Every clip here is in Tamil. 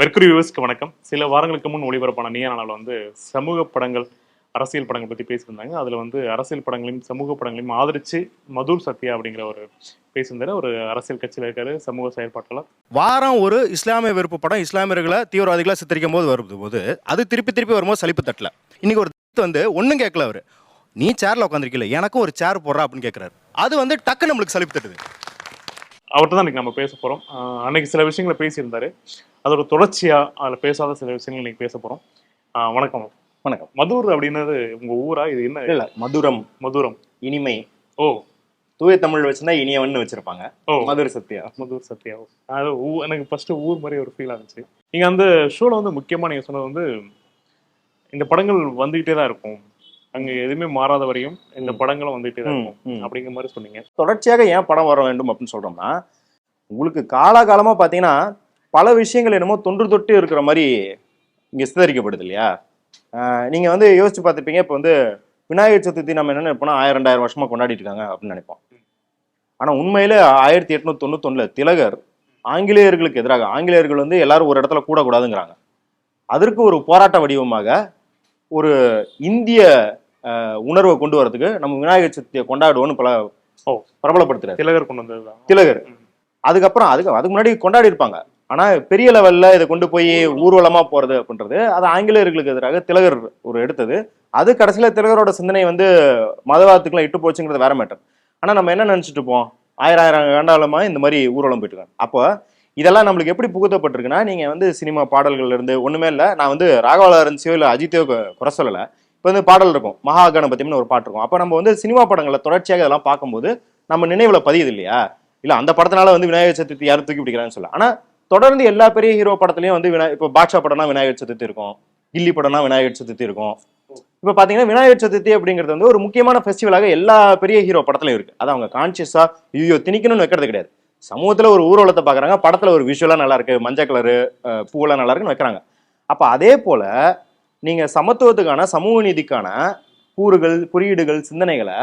மெர்க்குரி வியூவர்ஸ்க்கு வணக்கம். சில வாரங்களுக்கு முன் ஒளிபரப்பான நீயா வந்து சமூக படங்கள் அரசியல் படங்கள் பற்றி பேசியிருந்தாங்க. அதில் வந்து அரசியல் படங்களையும் சமூக படங்களையும் ஆதரித்து மதுர் சத்யா அப்படிங்கிற ஒரு பேசியிருந்தார். ஒரு அரசியல் கட்சியில் இருக்காரு சமூக செயல்பாட்டில் வாரம் ஒரு இஸ்லாமிய வெறுப்பு படம் இஸ்லாமியர்களை தீவிரவாதிகளாக சித்தரிக்கும் போது வருது போது அது திருப்பி திருப்பி வரும்போது சலிப்பு தட்டல. இன்னைக்கு ஒரு வந்து ஒன்றும் கேட்கல அவர். நீ சேரில் உட்காந்துருக்கல எனக்கும் ஒரு சேர் போடுறா அப்படின்னு கேட்குறாரு அது வந்து டக்கு நம்மளுக்கு சலிப்பு தட்டுது. அவர்கிட்ட தான் இன்னைக்கு நம்ம பேச போகிறோம் அன்னைக்கு சில விஷயங்களை பேசியிருந்தாரு. அதோட தொடர்ச்சியாக அதில் பேசாத சில விஷயங்கள் இன்னைக்கு பேச போகிறோம் வணக்கம். வணக்கம். மதுர் அப்படின்னது உங்கள் ஊரா? இது என்ன? இல்ல மதுரம். மதுரம். இனிமை. ஓ. தூய தமிழ் வச்சுன்னா இனியவன் வச்சிருப்பாங்க. ஓ. மதுர சத்யா. மதுர் சத்யா. அது ஊ- எனக்கு ஃபர்ஸ்ட் ஊர் மாதிரி ஒரு ஃபீல் ஆச்சு நீங்க அந்த ஷோல வந்து முக்கியமா நீங்க சொன்னது வந்து இந்த படங்கள் வந்துகிட்டே தான் இருக்கும். அங்க எதுவுமே மாறாத வரையும் இந்த படங்களும் தான் ம், இருக்கும். அப்படிங்கிற மாதிரி சொன்னீங்க. தொடர்ச்சியாக ஏன் படம் வர வேண்டும் அப்படின்னு சொல்றோம்னா உங்களுக்கு காலாகாலமா பாத்தீங்கன்னா பல விஷயங்கள் என்னமோ தொன்று தொட்டு இருக்கிற மாதிரி இங்க சித்தரிக்கப்படுது இல்லையா? நீங்க வந்து யோசிச்சு பார்த்துப்பீங்க இப்போ வந்து விநாயகர் சதுர்த்தி நம்ம என்ன நினைப்போம்னா ஆயிரம் ரெண்டாயிரம் வருஷமா கொண்டாடிட்டு இருக்காங்க அப்படின்னு நினைப்போம். ஆனா உண்மையில ஆயிரத்தி எட்நூத்தி தொண்ணூத்தொன்னுல திலகர் ஆங்கிலேயர்களுக்கு எதிராக ஆங்கிலேயர்கள் வந்து எல்லாரும் ஒரு இடத்துல கூடக்கூடாதுங்கிறாங்க. அதற்கு ஒரு போராட்ட வடிவமாக ஒரு இந்திய உணர்வை கொண்டு வரதுக்கு நம்ம விநாயகர் சதுர்த்தியை கொண்டாடுவோம்னு பல. பிரபலப்படுத்துறாரு. திலகர் கொண்டு வந்ததுதான் திலகர். அதுக்கப்புறம் அதுக்கு அதுக்கு முன்னாடி கொண்டாடி இருப்பாங்க. ஆனா பெரிய லெவல்ல இதை கொண்டு போய் ஊர்வலமா போறது அப்படின்றது அது ஆங்கிலேயர்களுக்கு எதிராக திலகர் ஒரு எடுத்தது. அது கடைசியில திலகரோட சிந்தனை வந்து மதவாதத்துக்குலாம் இட்டு போச்சுங்கிறது வேற மேட்டர் ஆனா நம்ம என்ன நினைச்சிட்டு இருப்போம்? ஆயிரம் ஆயிரம் ஆண்டாளமா இந்த மாதிரி ஊர்வலம் போயிட்டு இருக்காங்க. அப்போ இதெல்லாம் நம்மளுக்கு எப்படி புகுத்தப்பட்டிருக்குன்னா நீங்க வந்து சினிமா பாடல்கள்ல இருந்து ஒண்ணுமே இல்ல. நான் வந்து ராகவலாரன்சியோ இல்ல அஜித்தையோ குறை சொல்லல. இப்போ வந்து பாடல் இருக்கும் மகா கணபதினு ஒரு பாட்டு இருக்கும். அப்போ நம்ம வந்து சினிமா படங்களை தொடர்ச்சியாக இதெல்லாம் பார்க்கும்போது நம்ம நினைவில் பதியுது இல்லையா? இல்லை அந்த படத்தினால வந்து விநாயகர் சதுர்த்தி யாரும் தூக்கி பிடிக்கிறான்னு சொல்ல ஆனால் தொடர்ந்து எல்லா பெரிய ஹீரோ படத்துலையும் வந்து விநாயகர் இப்போ பாட்ஷா படம்னா விநாயகர் சதுர்த்தி இருக்கும். கில்லி படம்னா விநாயகர் சதுர்த்தி இருக்கும். இப்போ பார்த்தீங்கன்னா விநாயகர் சதுர்த்தி அப்படிங்கிறது வந்து ஒரு முக்கியமான ஃபெஸ்டிவலாக எல்லா பெரிய ஹீரோ படத்துலையும் இருக்குது அது அவங்க கான்சியஸாக ஐயோ திணிக்கணும்னு வைக்கிறது கிடையாது. சமூகத்தில் ஒரு ஊர்வலத்தை பார்க்குறாங்க படத்தில் ஒரு விஷுவலாக நல்லா இருக்கு மஞ்சள் கலரு பூவெல்லாம் நல்லா இருக்குன்னு வைக்கிறாங்க. அப்போ அதே போல் நீங்க சமத்துவத்துக்கான சமூக நீதிக்கான கூறுகள் குறியீடுகள் சிந்தனைகளை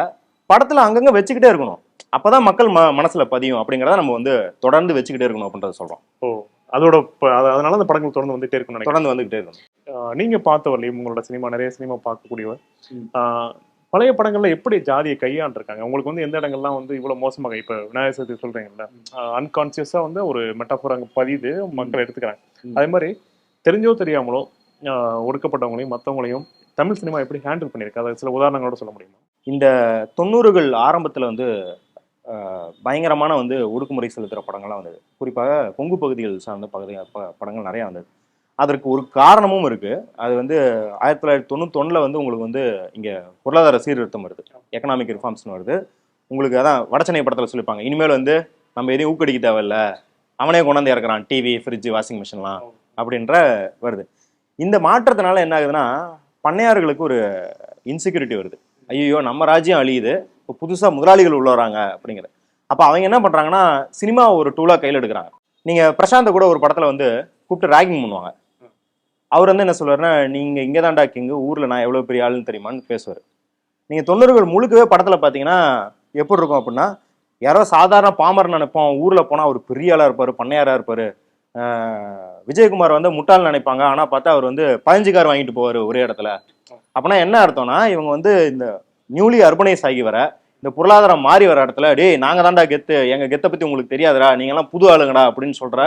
படத்துல அங்கங்க வச்சுக்கிட்டே இருக்கணும். அப்பதான் மக்கள் ம மனசுல பதியும் அப்படிங்கறத நம்ம வந்து தொடர்ந்து வச்சுக்கிட்டே இருக்கணும் அப்படின்றத சொல்றோம். ஓ அதோட அதனால அந்த படங்கள் தொடர்ந்து வந்துட்டே இருக்கும்னு நினைக்கிறேன். தொடர்ந்து வந்துகிட்டே இருக்கணும். நீங்க பார்த்தவரையும் உங்களோட சினிமா நிறைய சினிமா பார்க்கக்கூடியவர் பழைய படங்கள்ல எப்படி ஜாதியை கையாண்டிருக்காங்க? உங்களுக்கு வந்து எந்த இடங்கள்லாம் வந்து இவ்வளவு மோசமாக இப்ப விநாயகர் சதுர்த்தி சொல்றீங்கல்ல அன்கான்சியஸா வந்து ஒரு மெட்டாஃபோர் அங்க பதியுது மக்கள் எடுத்துக்கிறாங்க. அதே மாதிரி தெரிஞ்சோ தெரியாமலோ ஒடுக்கப்பட்டவங்களையும் மத்தவங்களையும் தமிழ் சினிமா எப்படி ஹேண்டில் பண்ணியிருக்கு? அதை சில உதாரணங்களோட சொல்ல முடியுமா? இந்த தொண்ணூறுகள் ஆரம்பத்துல வந்து பயங்கரமான வந்து ஒடுக்குமுறை செலுத்துற படங்கள்லாம் வந்தது. குறிப்பாக கொங்கு பகுதிகள் சார்ந்த பகுதி படங்கள் நிறைய வந்தது. அதற்கு ஒரு காரணமும் இருக்கு. அது வந்து ஆயிரத்தி தொள்ளாயிரத்தி தொண்ணூத்தொன்னுல வந்து உங்களுக்கு வந்து இங்க பொருளாதார சீர்திருத்தம் வருது. எக்கனாமிக் ரிஃபார்ம்ஸ்னு வருது. உங்களுக்கு அதான் வடச்சென்னை படத்துல சொல்லியிருப்பாங்க. இனிமேல் வந்து நம்ம எதையும் ஊக்கடிக்க தேவையில்ல. அவனே கொண்டாந்து இறக்குறான். டிவி ஃப்ரிட்ஜ் வாஷிங் மிஷின்லாம் அப்படின்ற வருது. இந்த மாற்றத்தினால என்ன ஆகுதுன்னா பண்ணையார்களுக்கு ஒரு இன்செக்யூரிட்டி வருது. ஐயோ நம்ம ராஜ்யம் அழியுது. இப்போ புதுசாக முதலாளிகள் உள்ள வராங்க அப்படிங்கிற அப்போ அவங்க என்ன பண்ணுறாங்கன்னா சினிமா ஒரு டூலாக கையில் எடுக்கிறாங்க. நீங்கள் பிரசாந்த் கூட ஒரு படத்தில் வந்து கூப்பிட்டு ராகிங் பண்ணுவாங்க. அவர் வந்து என்ன சொல்வார்னா நீங்கள் இங்கே தான்டா கிங்கு ஊரில் நான் எவ்வளோ பெரிய ஆளுன்னு தெரியுமான்னு பேசுவார். நீங்கள் தொண்ணூறுகள் முழுக்கவே படத்தில் பார்த்தீங்கன்னா எப்படி இருக்கும் அப்படின்னா யாரோ சாதாரண பாமர் நினைப்போம். ஊரில் போனால் அவர் பெரிய ஆளாக இருப்பார் பண்ணையாராக இருப்பார். விஜயகுமார் வந்து முட்டால் நினைப்பாங்க. ஆனால் பார்த்தா அவர் வந்து பதினஞ்சு கார் வாங்கிட்டு போவார் ஒரே இடத்துல. அப்பனா என்ன அர்த்தம்னா இவங்க வந்து இந்த நியூலி அர்பனைஸ் ஆகி வர இந்த பொருளாதாரம் மாறி வர இடத்துல டேய் நாங்க தான்டா கெத்து எங்க கெத்தை பத்தி உங்களுக்கு தெரியாதுடா நீங்க எல்லாம் புது ஆளுங்கடா அப்படின்னு சொல்ற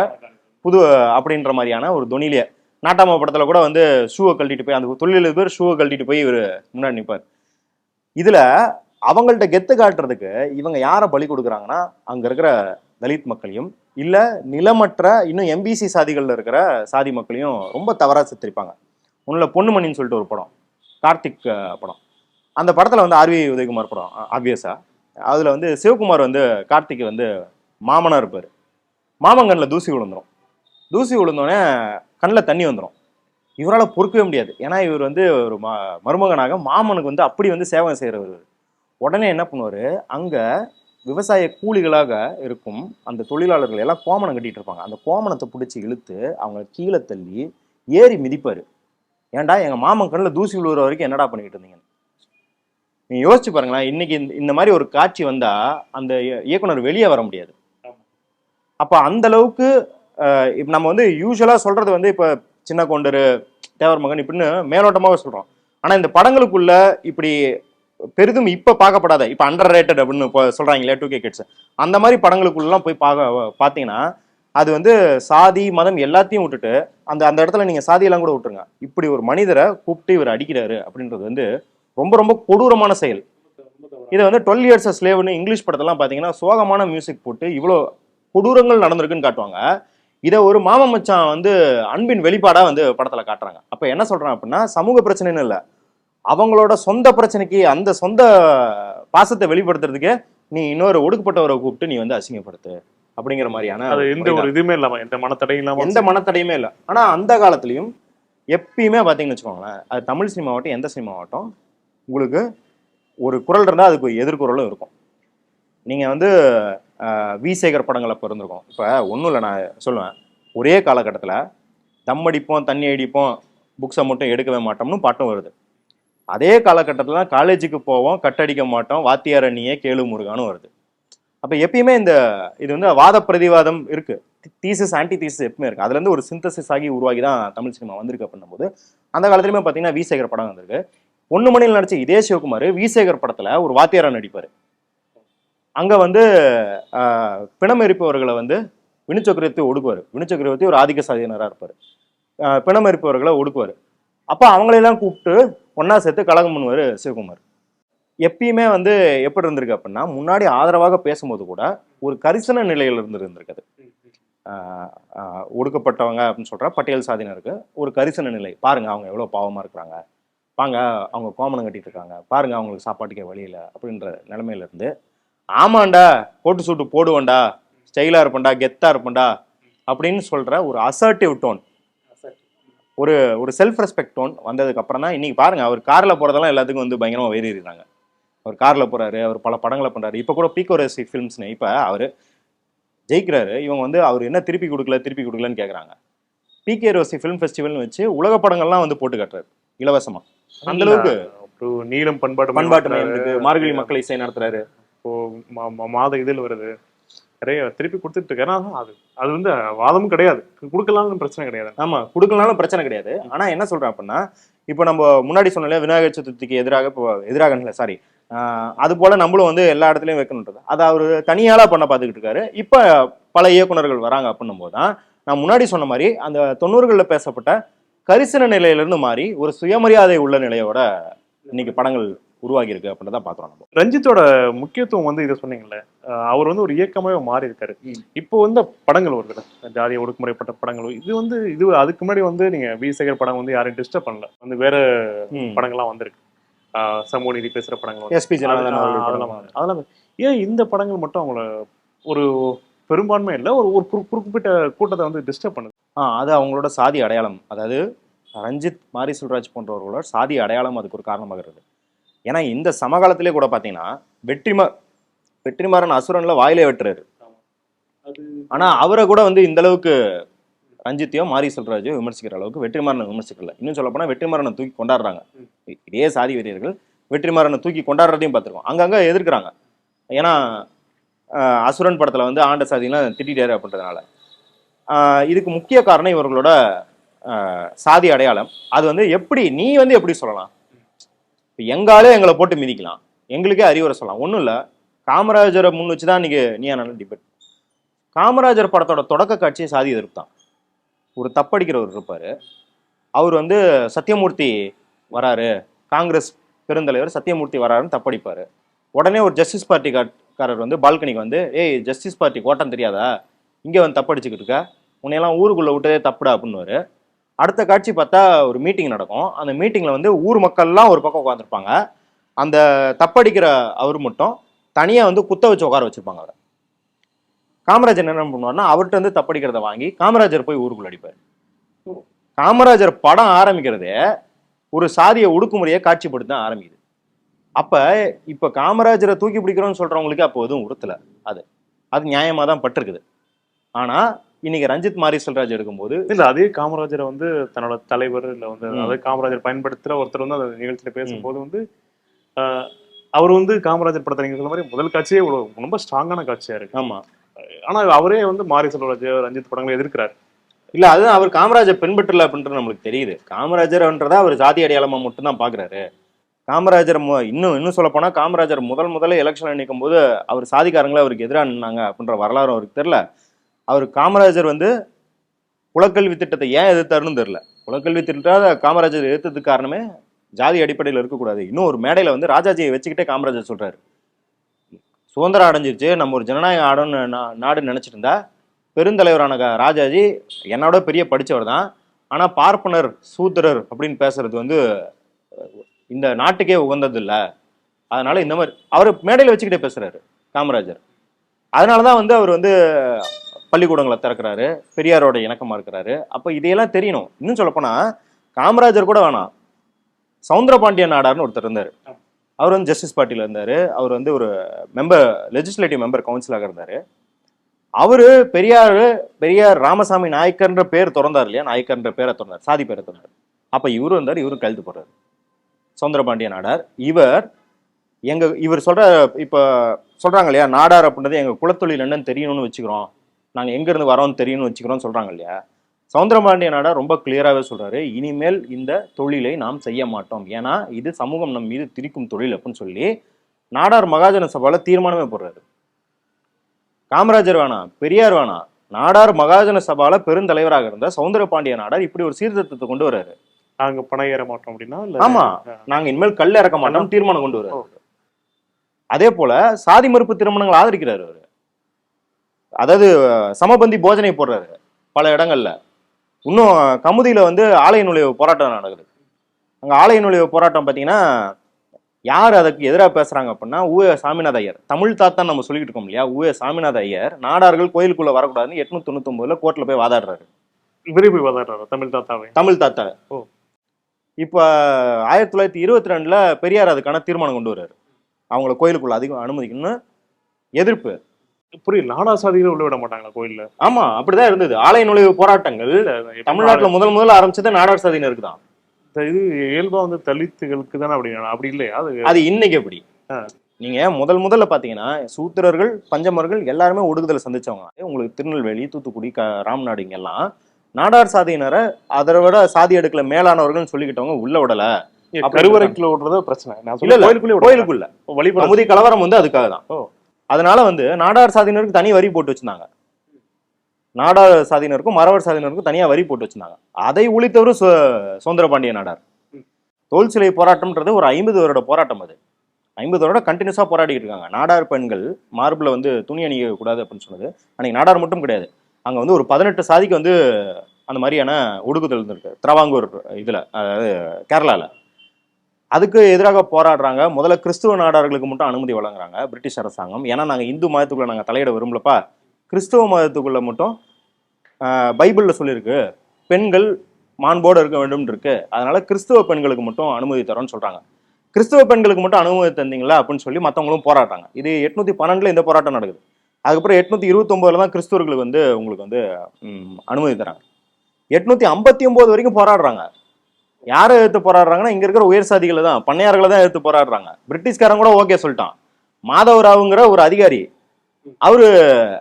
புது அப்படின்ற மாதிரியான ஒரு தொனிலிய நாட்டாம படத்துல கூட வந்து ஷூவை கழட்டிட்டு போய் அந்த தொழிலதிபர் ஷூவை கழட்டிட்டு போய் இவர் முன்னாடி நிற்பார் இதுல அவங்கள்ட்ட கெத்து காட்டுறதுக்கு இவங்க யாரை பலி கொடுக்குறாங்கன்னா அங்க இருக்கிற தலித் மக்களையும் இல்ல நிலமற்ற இன்னும் எம்பிசி சாதிகள்ல இருக்கிற சாதி மக்களையும் ரொம்ப தவறா சித்தரிப்பாங்க. ஒண்ணுல பொண்ணுமணின்னு சொல்லிட்டு ஒரு படம் கார்த்திக் படம். அந்த படத்துல வந்து ஆர்வி உதயகுமார் படம் ஆப்வியஸா அதுல வந்து சிவகுமார் வந்து கார்த்திக் வந்து மாமனா இருப்பாரு. மாமங்கண்ணில் தூசி விழுந்துரும். தூசி விழுந்தோடனே கண்ணில் தண்ணி வந்துடும் இவரால் பொறுக்கவே முடியாது. ஏன்னா இவர் வந்து ஒரு ம மருமகனாக மாமனுக்கு வந்து அப்படி வந்து சேவை செய்கிறவர் உடனே என்ன பண்ணுவார்? அங்கே விவசாய கூலிகளாக இருக்கும் அந்த தொழிலாளர்கள் எல்லாம் கோமணம் கட்டிட்டு இருப்பாங்க. அந்த கோமணத்தை பிடிச்சி இழுத்து அவங்க கீழே தள்ளி ஏறி மிதிப்பார். ஏன்டா எங்கள் மாமன் கண்ணில் தூசி விழுகிற வரைக்கும் என்னடா பண்ணிக்கிட்டு இருந்தீங்க? நீங்கள் யோசிச்சு பாருங்களேன் இன்னைக்கு இந்த- இந்த மாதிரி ஒரு காட்சி வந்தால் அந்த இயக்குனர் வெளியே வர முடியாது. அப்போ அந்த அளவுக்கு இப்போ நம்ம வந்து யூஸ்வலாக சொல்றது வந்து இப்போ சின்ன கொண்டரு தேவர் மகன் இப்படின்னு மேலோட்டமாக சொல்கிறோம் ஆனால் இந்த படங்களுக்குள்ள இப்படி பெரிதும் இப்ப பார்க்கப்படாத இப்ப அண்டர் ரேட்டட் அப்படின்னு இப்போ சொல்றாங்களே டூ கே கிட்ஸ் அந்த மாதிரி படங்களுக்குள்ளலாம் போய் பார்க்க பார்த்தீங்கன்னா அது வந்து சாதி மதம் எல்லாத்தையும் விட்டுட்டு அந்த அந்த இடத்துல நீங்க சாதியெல்லாம் கூட விட்டுருங்க. இப்படி ஒரு மனிதரை கூப்பிட்டு இவர் அடிக்கிறாரு அப்படின்றது வந்து ரொம்ப ரொம்ப கொடூரமான செயல். இதை வந்து டுவெல் இயர்ஸ் ஸ்லேவ்னு இங்கிலீஷ் படத்தெல்லாம் பார்த்தீங்கன்னா சோகமான மியூசிக் போட்டு இவ்வளோ கொடூரங்கள் நடந்திருக்குன்னு காட்டுவாங்க. இதை ஒரு மாமமச்சான் வந்து அன்பின் வெளிப்பாடாக வந்து படத்துல காட்டுறாங்க. அப்ப என்ன சொல்றான் அப்படின்னா சமூக பிரச்சனைன்னு இல்லை. அவங்களோட சொந்த பிரச்சனைக்கு அந்த சொந்த பாசத்தை வெளிப்படுத்துறதுக்கு நீ இன்னொரு ஒடுக்கப்பட்டவரை கூப்பிட்டு நீ வந்து அசிங்கப்படுத்து அப்படிங்கிற மாதிரியான அது எந்த. ஒரு இதுவுமே இல்லாம எந்த மனத்தடையும் இல்லாம எந்த மனத்தடையுமே இல்லை. ஆனா அந்த காலத்துலயும் எப்பயுமே பாத்தீங்கன்னு வச்சுக்கோங்களேன் அது தமிழ் சினிமாவட்டும் எந்த சினிமாவட்டும் உங்களுக்கு ஒரு குரல் இருந்தா அதுக்கு எதிர்குரலும் இருக்கும். நீங்க வந்து வி சேகர் படங்களை பிறந்திருக்கோம். இப்ப ஒண்ணும் இல்லை நான் சொல்லுவேன். ஒரே காலகட்டத்துல தம் அடிப்போம் தண்ணி அடிப்போம் புக்ஸை மட்டும் எடுக்கவே மாட்டோம்னு பாட்டும் வருது. அதே காலகட்டத்துல காலேஜுக்கு போவோம் கட்டடிக்க மாட்டோம் வாத்தியார் அண்ணியே கேளு முருகானும் வருது. அப்போ எப்பயுமே இந்த இது வந்து வாத பிரதிவாதம் இருக்கு. தீசஸ் ஆன்டி தீசஸ் எப்பவுமே இருக்கு. அதுலேருந்து ஒரு சிந்தசிஸ் ஆகி உருவாகி தான் தமிழ் சினிமா வந்திருக்கு அப்படின்னும் போது அந்த காலத்துலையுமே பார்த்தீங்கன்னா விசேகர் படம் வந்திருக்கு. ஒன்று மணியில் நடிச்ச இதே சிவகுமார் விசேகர் படத்தில் ஒரு வாத்தியாரா நடிப்பார். அங்கே வந்து பிணம் எரிப்பவர்களை வந்து வினு ஒடுக்குவார். வினு சக்கரவர்த்தி ஒரு ஆதிக்க சாதியினராக இருப்பார். பிணம் எரிப்பவர்களை ஒடுக்குவார். அப்போ அவங்களையெல்லாம் கூப்பிட்டு ஒன்றா சேர்த்து கழகம் பண்ணுவார் சிவகுமார். எப்பயுமே வந்து எப்படி இருந்திருக்கு அப்படின்னா முன்னாடி ஆதரவாக பேசும்போது கூட ஒரு கரிசன நிலையில் இருந்து இருந்திருக்குது ஒடுக்கப்பட்டவங்க அப்படின்னு சொல்கிற பட்டியல் சாதினருக்கு ஒரு கரிசன நிலை. பாருங்க அவங்க எவ்வளோ பாவமாக இருக்கிறாங்க. வாங்க அவங்க கோமணம் கட்டிட்டு இருக்காங்க. பாருங்கள் அவங்களுக்கு சாப்பாட்டுக்கே வழியில் அப்படின்ற நிலமையிலேருந்து ஆமாண்டா கோட்டு சூட்டு போடுவேன்டா ஸ்டைலாக இருப்பேன்டா கெத்தாக இருப்பேன்டா அப்படின்னு சொல்கிற ஒரு அசர்ட்டிவ் டோன் ஒரு ஒரு செல்ஃப் ரெஸ்பெக்ட் டோன் வந்ததுக்கு அப்புறம் தான் இன்னைக்கு பாருங்க அவர் கார்ல போறதெல்லாம் எல்லாத்துக்கும் வந்து பயங்கரமா வெறிடுறாங்க. அவர் கார்ல போறாரு அவர் பல படங்களை பண்றாரு. இப்ப கூட பீக்கோரசி ஃபிலிம்ஸ்னு இப்ப அவரு ஜெயிக்கிறாரு. இவங்க வந்து அவர் என்ன திருப்பி கொடுக்கல திருப்பி கொடுக்கலன்னு கேக்குறாங்க. பிகே ரோசி ஃபிலிம் ஃபெஸ்டிவல்னு வச்சு உலக படங்கள்லாம் வந்து போட்டு காட்டுறாரு இலவசமா. அந்த அளவுக்கு நீளம் பண்பாட்டு பண்பாட்டு மார்கழி மக்கள் இசை நடத்துறாரு. இப்போ மாத இதில் வருது. நிறைய திருப்பி கொடுத்துட்டு இருக்கு ஏன்னா அது அது வந்து வாதமும் கிடையாது. கொடுக்கலாம்னு பிரச்சனை கிடையாது. ஆமா கொடுக்கலனாலும் பிரச்சனை கிடையாது. ஆனா என்ன சொல்றேன் அப்படின்னா இப்போ நம்ம முன்னாடி சொன்னல விநாயகர் சதுர்த்திக்கு எதிராக இப்போ எதிராக சாரி அது போல நம்மளும் வந்து எல்லா இடத்துலையும் வைக்கணுன்றது. அதை அவர் தனியாளா பண்ண பார்த்துக்கிட்டு இருக்காரு. இப்போ பல இயக்குனர்கள் வராங்க அப்படின்னும் போது தான் நான் முன்னாடி சொன்ன மாதிரி அந்த தொண்ணூறுகளில் பேசப்பட்ட கரிசன நிலையிலிருந்து மாறி ஒரு சுயமரியாதை உள்ள நிலையோட இன்னைக்கு படங்கள் உருவாகி இருக்கு அப்படின்றத பாக்குறோம் நம்ம. ரஞ்சித்தோட முக்கியத்துவம் வந்து இதை சொன்னீங்கல்ல அவர் வந்து ஒரு இயக்கமாவே மாறி இருக்காரு. இப்போ வந்து படங்கள் வருதுல ஜாதிய ஒடுக்குமுறைப்பட்ட படங்கள். இது வந்து இது அதுக்கு முன்னாடி வந்து நீங்க வி. சேகர் படம் வந்து யாரையும் டிஸ்டர்ப் பண்ணல. வந்து வேற படங்கள்லாம் வந்திருக்கு. சமூக நீதி பேசுற படங்கள். எஸ்பி அதெல்லாம். அதெல்லாம் ஏன் இந்த படங்கள் மட்டும் அவங்கள ஒரு பெரும்பான்மை இல்லை? ஒரு ஒரு குறி- குறிப்பிட்ட கூட்டத்தை வந்து டிஸ்டர்ப் பண்ணுது. ஆ அது அவங்களோட சாதி அடையாளம். அதாவது ரஞ்சித் மாரி செல்வராஜ் போன்றவர்களோட சாதி அடையாளம் அதுக்கு ஒரு காரணமாகிறது ஏன்னா இந்த சமகாலத்திலே கூட பார்த்தீங்கன்னா வெற்றிமா வெற்றிமாறன் அசுரன்ல வாயிலே வெட்டுறாரு. ஆனா அவரை கூட வந்து இந்த அளவுக்கு ரஞ்சித்தையோ மாரி செல்வராஜோ விமர்சிக்கிற அளவுக்கு வெற்றிமாறனை விமர்சிக்கல. இன்னும் சொல்ல போனா வெற்றிமாறனை தூக்கி கொண்டாடுறாங்க. இதே சாதி வெறியர்கள் வெற்றிமாறனை தூக்கி கொண்டாடுறதையும் பார்த்துருக்கோம் அங்கங்க எதிர்க்கிறாங்க. ஏன்னா அசுரன் படத்துல வந்து ஆண்ட சாதிலாம் திட்டிட்டாரு அப்படின்றதுனால. இதுக்கு முக்கிய காரணம் இவர்களோட சாதி அடையாளம். அது வந்து எப்படி நீ வந்து எப்படி சொல்லலாம்? இப்போ எங்காலே எங்களை போட்டு மிதிக்கலாம். எங்களுக்கே அறிவுரை சொல்லலாம். ஒன்றும் இல்லை. காமராஜரை முன் வச்சு தான் இன்றைக்கி நீ நல்ல டிபேட் காமராஜர் படத்தோட தொடக்க காட்சியை சாதி எதிர்ப்பு தான் ஒரு தப்படிக்கிறவர் இருப்பார். அவர் வந்து சத்தியமூர்த்தி வராரு. காங்கிரஸ் பெருந்தலைவர் சத்தியமூர்த்தி வராருன்னு தப்படிப்பார். உடனே ஒரு ஜஸ்டிஸ் பார்ட்டி காரர் வந்து பால்கனிக்கு வந்து ஏய் ஜஸ்டிஸ் பார்ட்டி கோட்டம் தெரியாதா? இங்கே வந்து தப்படிச்சுக்கிட்டு இருக்க. உன்னையெல்லாம் ஊருக்குள்ளே விட்டதே தப்புடா அப்படின்னுவாரு. அடுத்த காட்சி பார்த்தா ஒரு மீட்டிங் நடக்கும். அந்த மீட்டிங்கில் வந்து ஊர் மக்கள்லாம் ஒரு பக்கம் உட்காந்துருப்பாங்க அந்த தப்படிக்கிற அவர் மட்டும் தனியாக வந்து குத்த வச்சு உட்கார வச்சுருப்பாங்க அவரை. காமராஜர் என்ன பண்ணுவார்னா அவர்கிட்ட வந்து தப்படிக்கிறத வாங்கி காமராஜர் போய் ஊருக்குள்ள அடிப்பார். காமராஜர் படம் ஆரம்பிக்கிறதே ஒரு சாதிய ஒடுக்குமுறையை காட்சிப்படுத்த ஆரம்பிக்குது. அப்ப இப்ப காமராஜரை தூக்கி பிடிக்கிறோம்னு சொல்றவங்களுக்கு அப்போ எதுவும் உறுத்தல. அது அது நியாயமா தான் பட்டிருக்குது. ஆனா இன்னைக்கு ரஞ்சித் மாரி செல்வராஜ் எடுக்கும்போது இல்ல அதே காமராஜரை வந்து தன்னோட தலைவர் இல்ல வந்து. அதாவது காமராஜர் பயன்படுத்துற ஒருத்தர் வந்து அந்த நிகழ்ச்சியில பேசும்போது வந்து அவர் வந்து காமராஜர் படத்தை நீங்க சொன்ன மாதிரி முதல் காட்சியே ரொம்ப ஸ்ட்ராங்கான காட்சியா இருக்கு. ஆமா. ஆனா அவரே வந்து மாரி செல்வராஜ் ரஞ்சித் படங்களை எதிர்க்கிறார். இல்ல அதுதான் அவர் காமராஜர் பின்பற்றல அப்படின்றது நம்மளுக்கு தெரியுது. காமராஜர்ன்றதை அவர் ஜாதி அடையாளமா மட்டும்தான் பாக்குறாரு. காமராஜர் இன்னும் இன்னும் சொல்ல போனா காமராஜர் முதல் முதல்ல எலெக்ஷன் நிற்கும் போது அவர் சாதிக்காரங்களே அவருக்கு எதிராக நின்னாங்க அப்படின்ற வரலாறு அவருக்கு தெரியல. அவர் காமராஜர் வந்து குலக்கல்வி திட்டத்தை ஏன் எதிர்த்தாருன்னு தெரில குலக்கல்வி திட்டத்தை காமராஜர் எதிர்த்ததுக்கு காரணமே ஜாதி அடிப்படையில் இருக்கக்கூடாது. இன்னும் ஒரு மேடையில் வந்து ராஜாஜியை வச்சுக்கிட்டே காமராஜர் சொல்கிறாரு சுதந்திரம் அடைஞ்சிருச்சு நம்ம ஒரு ஜனநாயக ஆடன்னு நாடுன்னு நினச்சிட்டு இருந்தா பெருந்தலைவரான ராஜாஜி என்னோட பெரிய படிச்சவர் தான். ஆனால் பார்ப்பனர் சூத்திரர் அப்படின்னு பேசுறது வந்து இந்த நாட்டுக்கே உகந்தது இல்லை அதனால இந்த மாதிரி அவர் மேடையில் வச்சுக்கிட்டே பேசுறாரு காமராஜர். அதனால தான் வந்து அவர் வந்து பள்ளிக்கூடங்களை திறக்கிறாரு பெரியாரோட இணக்கமா இருக்கிறாரு. அப்ப இதையெல்லாம் தெரியணும். இன்னும் சொல்லப்போனா காமராஜர் கூட வேணாம். சவுந்தரபாண்டிய நாடார்னு ஒருத்தர் இருந்தார். அவர் வந்து ஜஸ்டிஸ் பார்ட்டியில் இருந்தாரு. அவர் வந்து ஒரு மெம்பர் லெஜிஸ்லேட்டிவ் மெம்பர் கவுன்சிலாக இருந்தாரு. அவரு பெரியார் பெரியார் ராமசாமி நாயக்கர்ன்ற பேர் திறந்தார் இல்லையா? நாயக்கர்ன்ற பேரை திறந்தார். சாதி பேரை திறந்தார். அப்ப இவரும் இருந்தார் இவரும் கழுத்து போடுறாரு. சவுந்தரபாண்டிய நாடார் இவர் எங்க இவர் சொல்ற இப்ப சொல்றாங்க இல்லையா? நாடார் அப்படின்றது எங்க குலத்தொழில் என்னன்னு தெரியணும்னு வச்சுக்கிறோம். நாங்க எங்க இருந்து வரோம்னு தெரியணும்னு வச்சுக்கிறோம் சொல்றாங்க இல்லையா? சவுந்தரபாண்டிய நாடார் ரொம்ப கிளியராகவே சொல்றாரு இனிமேல் இந்த தொழிலை நாம் செய்ய மாட்டோம். ஏன்னா இது சமூகம் நம் மீது திரிக்கும் தொழில் அப்படின்னு சொல்லி நாடார் மகாஜன சபால தீர்மானமே போடுறாரு. காமராஜர் வேணாம் பெரியார் வேணாம் நாடார் மகாஜன சபால பெருந்தலைவராக இருந்த சவுந்தரபாண்டிய நாடார் இப்படி ஒரு சீர்திருத்தத்தை கொண்டு வர்றாரு நாங்க பணம் ஏற மாட்டோம் அப்படின்னா ஆமா நாங்க இனிமேல் கல் இறக்க மாட்டோம் தீர்மானம் கொண்டு வர்றாரு அதே போல சாதி மறுப்பு திருமணங்களை ஆதரிக்கிறாரு அவரு. அதாவது சமபந்தி போஜனை போடுறாரு பல இடங்கள்ல. இன்னும் கமுதியில வந்து ஆலய நுழைவு போராட்டம் நடக்குது. அங்க ஆலய நுழைவு போராட்டம் பாத்தீங்கன்னா யார் அதுக்கு எதிராக பேசுறாங்க அப்படின்னா ஊ சாமிநாத ஐயர். தமிழ் தாத்தான் நம்ம சொல்லிட்டு இருக்கோம் இல்லையா? ஊ சாமிநாத ஐயர் நாடார்கள் கோயிலுக்குள்ள வரக்கூடாதுன்னு எட்நூத்தி தொண்ணூத்தி ஒன்பதுல கோர்ட்ல போய் வாதாடுறாரு. விரும்பி வாதாடுறாரு? தமிழ் தாத்தாவை? தமிழ் தாத்தா. ஓ. இப்ப ஆயிரத்தி தொள்ளாயிரத்தி இருபத்தி ரெண்டுல பெரியார் அதுக்கான தீர்மானம் கொண்டு வர்றாரு. அவங்கள கோயிலுக்குள்ள அதிகம் அனுமதிக்கணும்னு எதிர்ப்பு. புரியல நாடா சாதிகளை உள்ள விட மாட்டாங்களா கோயில்ல? ஆமா அப்படிதான் இருந்தது. ஆலய நுழைவு போராட்டங்கள் தமிழ்நாட்டுல முதல் முதல்ல ஆரம்பிச்சது நாடார் சாதியினருக்கு தான். இது இயல்பா வந்து தலித்துகளுக்கு தானே அப்படி அப்படி இல்லையா? அது அது இன்னைக்கு எப்படி? ஆ. நீங்க முதல் முதல்ல பாத்தீங்கன்னா சூத்திரர்கள் பஞ்சமர்கள் எல்லாருமே ஒடுக்குதலை சந்திச்சவங்க. உங்களுக்கு திருநெல்வேலி தூத்துக்குடி க ராம்நாடு இங்கெல்லாம் நாடார் சாதியினரை அதை விட சாதி அடுக்குல மேலானவர்கள்னு சொல்லிக்கிட்டவங்க உள்ள விடல. அப்படி கருவறைக்குள்ள விடுறத பிரச்சனை. கோயிலுக்குள்ளே கோயிலுக்குள்ள. வழிபட கலவரம் வந்து அதுக்காக தான். அதனால வந்து நாடார் சாதியினருக்கு தனி வரி போட்டு வச்சிருந்தாங்க. நாடார் சாதியினருக்கும் மறவர் சாதியினருக்கும் தனியா வரி போட்டு வச்சிருந்தாங்க. அதை ஒழித்தவரும் சு- சுதந்திரபாண்டிய நாடார். தோல் சிலை போராட்டம்ன்றது ஒரு ஐம்பது வருட போராட்டம் அது. ஐம்பது வருடம் கண்டினியூஸா போராடிட்டு இருக்காங்க. நாடார் பெண்கள் மார்பில் வந்து துணி அணிய கூடாது அப்படின்னு சொன்னது. அன்னைக்கு நாடார் மட்டும் கிடையாது. அங்க வந்து ஒரு பதினெட்டு சாதிக்கு வந்து அந்த மாதிரியான ஒடுக்குதல் இருந்திருக்கு. திரவாங்கூர் இதுல அதாவது கேரளால. அதுக்கு எதிராக போராடுறாங்க. முதல்ல கிறிஸ்துவ நாடார்களுக்கு மட்டும் அனுமதி வழங்குறாங்க பிரிட்டிஷ் அரசாங்கம். ஏன்னா நாங்கள் இந்து மதத்துக்குள்ளே நாங்கள் தலையிட விரும்பலப்பா? கிறிஸ்துவ மதத்துக்குள்ளே மட்டும் பைபிளில் சொல்லியிருக்கு பெண்கள் மாண்போடு இருக்க வேண்டும் இருக்கு. அதனால கிறிஸ்துவ பெண்களுக்கு மட்டும் அனுமதி தரோம்னு சொல்கிறாங்க கிறிஸ்துவ பெண்களுக்கு மட்டும் அனுமதி தந்தீங்களா? அப்படின்னு சொல்லி மற்றவங்களும் போராடுறாங்க. இது எட்நூத்தி பன்னெண்டில் இந்த போராட்டம் நடக்குது. அதுக்கப்புறம் எட்நூத்தி இருபத்தொன்பதுல தான் கிறிஸ்துவர்களுக்கு வந்து உங்களுக்கு வந்து அனுமதி தராங்க. எட்நூத்தி ஐம்பத்தி ஒன்பது வரைக்கும் போராடுறாங்க. யாரை எதிர்த்து போராடுறாங்கன்னா இங்க இருக்கிற உயர் சாதிகளை தான் பண்ணையார்களை தான் எதிர்த்து போராடுறாங்க. பிரிட்டிஷ்காரன் கூட ஓகே சொல்லிட்டான். மாதவராவுங்கிற ஒரு அதிகாரி அவரு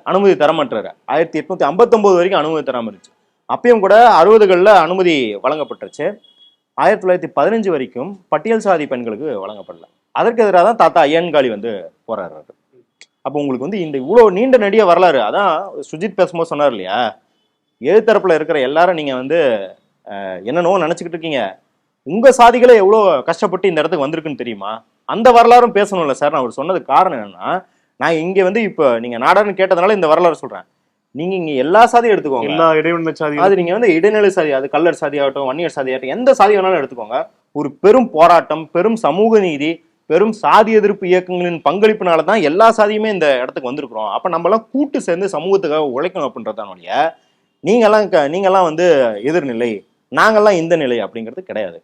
அனுமதி தரமாட்டாரு. ஆயிரத்தி எட்நூத்தி ஐம்பத்தொன்பது வரைக்கும் அனுமதி தராம இருந்துச்சு அப்பயும் கூட அறுபதுகளில் அனுமதி வழங்கப்பட்டுருச்சு. ஆயிரத்தி தொள்ளாயிரத்தி பதினஞ்சு வரைக்கும் பட்டியல் சாதி பெண்களுக்கு வழங்கப்படல. அதற்கு எதிராக தான் தாத்தா ஐயன்காளி வந்து போராடுறாரு. அப்போ உங்களுக்கு வந்து இந்த இவ்வளோ நீண்ட நெடிய வரலாறு அதான் சுஜித் பேசும்போது சொன்னார் இல்லையா? எழுத்தரப்பில் இருக்கிற எல்லாரும் நீங்கள் வந்து அஹ், என்னென்னவோ நினைச்சுக்கிட்டு இருக்கீங்க. உங்க சாதிகளே எவ்வளோ கஷ்டப்பட்டு இந்த இடத்துக்கு வந்திருக்குன்னு தெரியுமா? அந்த வரலாறும் பேசணும்ல சார். நான் அவர் சொன்னதுக்கு காரணம் என்னன்னா நான் இங்க வந்து இப்போ நீங்க நாடார்னு கேட்டதுனால இந்த வரலாறு சொல்றேன். நீங்க இங்க எல்லா சாதியும் எடுத்துக்கோங்க. எல்லா இடைவெளி சாதி அது நீங்க வந்து இடைநிலை சாதி அது கல்லர் சாதி ஆகட்டும் வன்னியர் சாதி ஆகட்டும் எந்த சாதி வேணாலும் எடுத்துக்கோங்க. ஒரு பெரும் போராட்டம் பெரும் சமூக நீதி பெரும் சாதி எதிர்ப்பு இயக்கங்களின் பங்களிப்புனால தான் எல்லா சாதியுமே இந்த இடத்துக்கு வந்திருக்கிறோம். அப்ப நம்ம எல்லாம் கூட்டு சேர்ந்து சமூகத்துக்காக உழைக்கணும் அப்படின்றதான் ஒழிய நீங்கெல்லாம் க- நீங்கெல்லாம் வந்து எதிர்நிலை. நாங்கள்லாம் இந்த நிலை அப்படிங்கிறது கிடையாது.